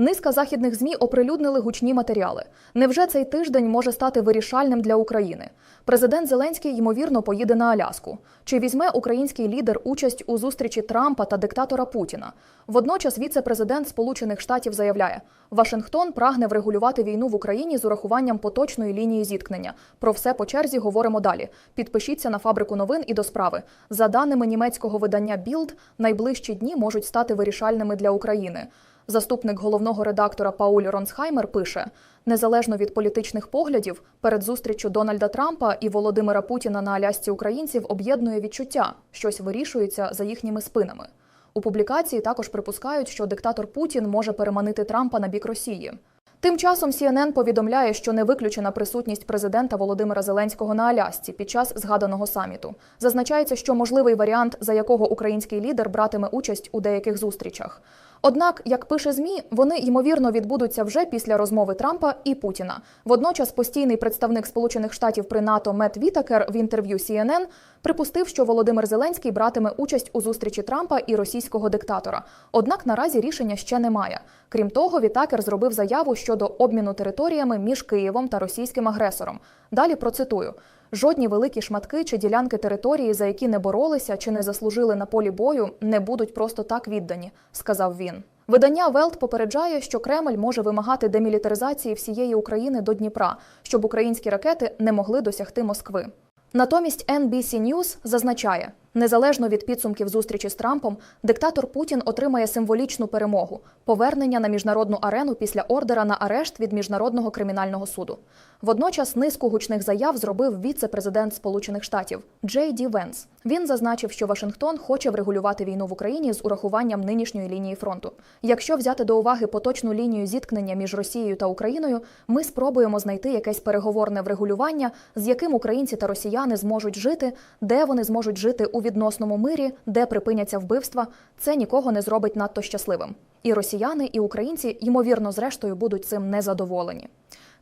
Низка західних змі оприлюднили гучні матеріали. Невже цей тиждень може стати вирішальним для України? Президент Зеленський ймовірно поїде на Аляску. Чи візьме український лідер участь у зустрічі Трампа та диктатора Путіна? Водночас віце-президент Сполучених Штатів заявляє, Вашингтон прагне врегулювати війну в Україні з урахуванням поточної лінії зіткнення. Про все по черзі говоримо далі. Підпишіться на фабрику новин і до справи. За даними німецького видання Білд, найближчі дні можуть стати вирішальними для України. Заступник головного редактора Пауль Ронсхаймер пише: незалежно від політичних поглядів, перед зустрічю Дональда Трампа і Володимира Путіна на Алясці українців об'єднує відчуття, щось вирішується за їхніми спинами. У публікації також припускають, що диктатор Путін може переманити Трампа на бік Росії. Тим часом CNN повідомляє, що не виключена присутність президента Володимира Зеленського на Алясці під час згаданого саміту. Зазначається, що можливий варіант, за якого український лідер братиме участь у деяких зустрічах. Однак, як пише ЗМІ, вони ймовірно відбудуться вже після розмови Трампа і Путіна. Водночас, постійний представник Сполучених Штатів при НАТО Мет Вітакер в інтерв'ю CNN припустив, що Володимир Зеленський братиме участь у зустрічі Трампа і російського диктатора. Однак наразі рішення ще немає. Крім того, Вітакер зробив заяву щодо обміну територіями між Києвом та російським агресором. Далі процитую. Жодні великі шматки чи ділянки території, за які не боролися чи не заслужили на полі бою, не будуть просто так віддані, сказав він. Видання Велт попереджає, що Кремль може вимагати демілітаризації всієї України до Дніпра, щоб українські ракети не могли досягти Москви. Натомість NBC News зазначає, незалежно від підсумків зустрічі з Трампом, диктатор Путін отримає символічну перемогу повернення на міжнародну арену після ордера на арешт від міжнародного кримінального суду. Водночас низку гучних заяв зробив віце-президент Сполучених Штатів Джей Ді Венс. Він зазначив, що Вашингтон хоче врегулювати війну в Україні з урахуванням нинішньої лінії фронту. Якщо взяти до уваги поточну лінію зіткнення між Росією та Україною, ми спробуємо знайти якесь переговорне врегулювання, з яким українці та росіяни зможуть жити, де вони зможуть жити у відносному мирі, де припиняться вбивства. Це нікого не зробить надто щасливим. І росіяни, і українці, ймовірно, зрештою будуть цим незадоволені.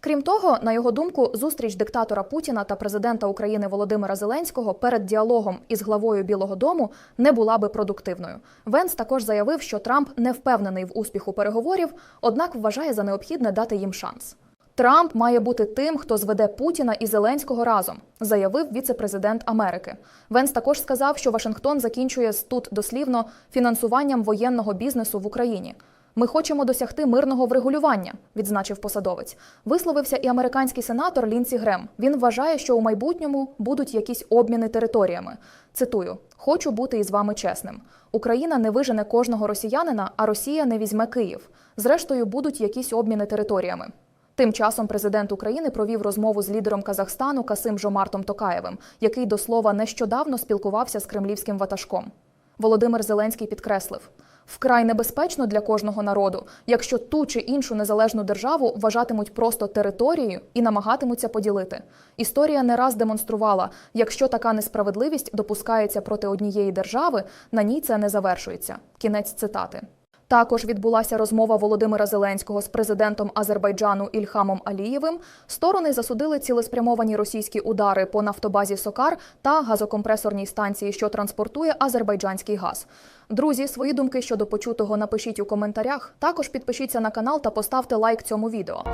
Крім того, на його думку, зустріч диктатора Путіна та президента України Володимира Зеленського перед діалогом із главою Білого Дому не була би продуктивною. Венс також заявив, що Трамп не впевнений в успіху переговорів, однак вважає за необхідне дати їм шанс. Трамп має бути тим, хто зведе Путіна і Зеленського разом, заявив віце-президент Америки. Венс також сказав, що Вашингтон закінчує тут дослівно фінансуванням воєнного бізнесу в Україні. Ми хочемо досягти мирного врегулювання, відзначив посадовець. Висловився і американський сенатор Лінсі Грем. Він вважає, що у майбутньому будуть якісь обміни територіями. Цитую: хочу бути із вами чесним. Україна не вижене кожного росіянина, а Росія не візьме Київ. Зрештою, будуть якісь обміни територіями. Тим часом президент України провів розмову з лідером Казахстану Касим Жомартом Токаєвим, який до слова нещодавно спілкувався з кремлівським ватажком. Володимир Зеленський підкреслив. Вкрай небезпечно для кожного народу, якщо ту чи іншу незалежну державу вважатимуть просто територією і намагатимуться поділити. Історія не раз демонструвала, якщо така несправедливість допускається проти однієї держави, на ній це не завершується. Кінець цитати. Також відбулася розмова Володимира Зеленського з президентом Азербайджану Ільхамом Алієвим. Сторони засудили цілеспрямовані російські удари по нафтобазі Сокар та газокомпресорній станції, що транспортує азербайджанський газ. Друзі, свої думки щодо почутого напишіть у коментарях. Також підпишіться на канал та поставте лайк цьому відео.